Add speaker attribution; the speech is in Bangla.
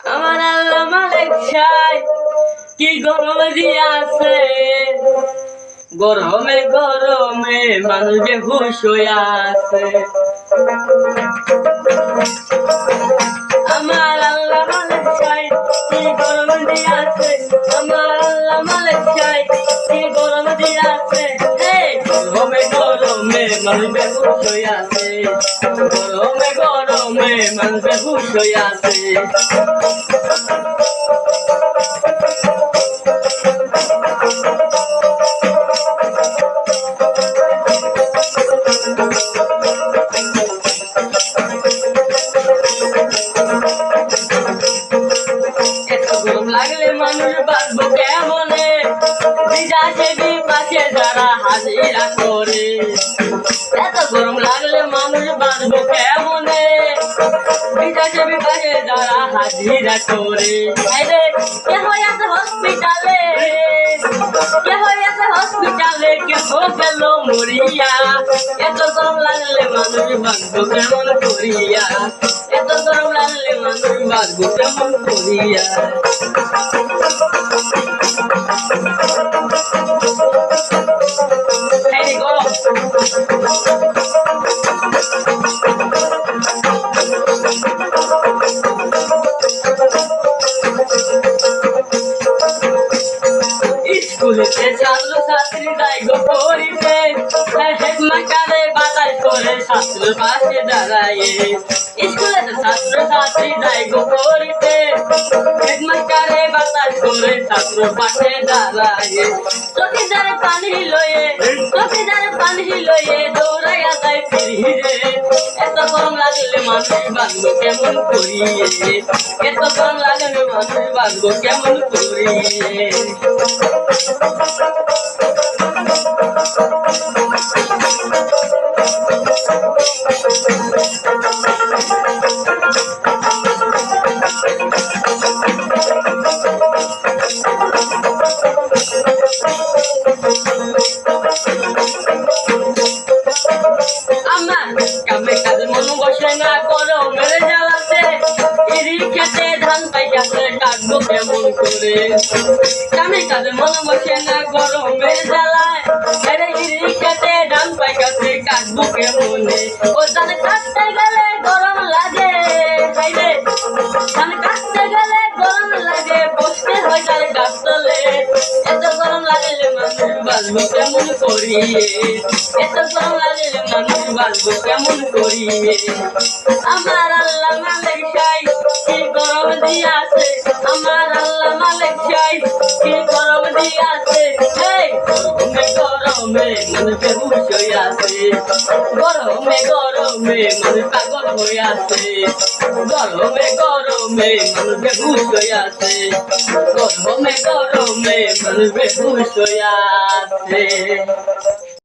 Speaker 1: আমার আল্লাহ মালিক চাই। কি গরম দিয়াছে গরমে গরমে মানুষ যে হুশ হয়ে আছে। আমার আল্লাহ মালিক চাই। কি গরম দিয়াছে আমার আল্লাহ মালিক চাই। কি গরম দিয়াছে গরমে গরমে মানুষ যে হুশ হয়ে আছে। হুশ হয়ে আছে লাগলে মানুষ বাঁচবো কেমনে বিদেশে বিপাশে যারা হাজিরা করে এত গরম লাগলে মানুষ বাঁচবো কেমনে? বিপাশে যারা হাজিরা করে। হসপিটালে মরিয়া? এত গরম লাগলে মানুষ বাঁচবো কেমন করিয়া? এত গরম লাগলে মানুষ বাঁচবো কেমন করিয়া? স্কুলেতে ছাত্র ছাত্রী যাই গো পড়িতে হেডমাস্টারে বাতাস করে ছাত্র পাশে দাঁড়ায়। স্কুলেতে ছাত্র ছাত্রী যাই গো পড়িতে হেডমাস্টারে বাতাস করে ছাত্র পাশে দাঁড়ায়। চকিদারে পানি লয়ে চকিদারে পানি লয়ে দৌড়াইয়া যায় ফিরে এত গরম লাগলে মানুষ বাঁচবো কেমন করিয়ে? এত গরম লাগলে মানুষ বাঁচবো কেমন করিয়ে? মন বসে না ধান পাই গেছে কেমন করে কামে কাজে মন। না করো মেরে জ্বালায় মেরে ইরি খেতে ধান পাই কাটবো কেমনে ও জানে কাটতে গেলে মানুষ কেমন করিয়ে? এত লাগলে মানুষ বাঁচবো কেমন করিয়ে? আমার আল্লাহ মালিক চাই, কি গরম দিয়াছে আমার আল্লাহ মালিক চাই, কি গরম দিয়াছে গরমে গরমে গরমে গরমে মানুষ পাগল হয়ে আছে গরমে গরমে মানুষ বেহুশ হয়ে আছে গরমে গরমে মানুষ বেহুশ হয়ে আছে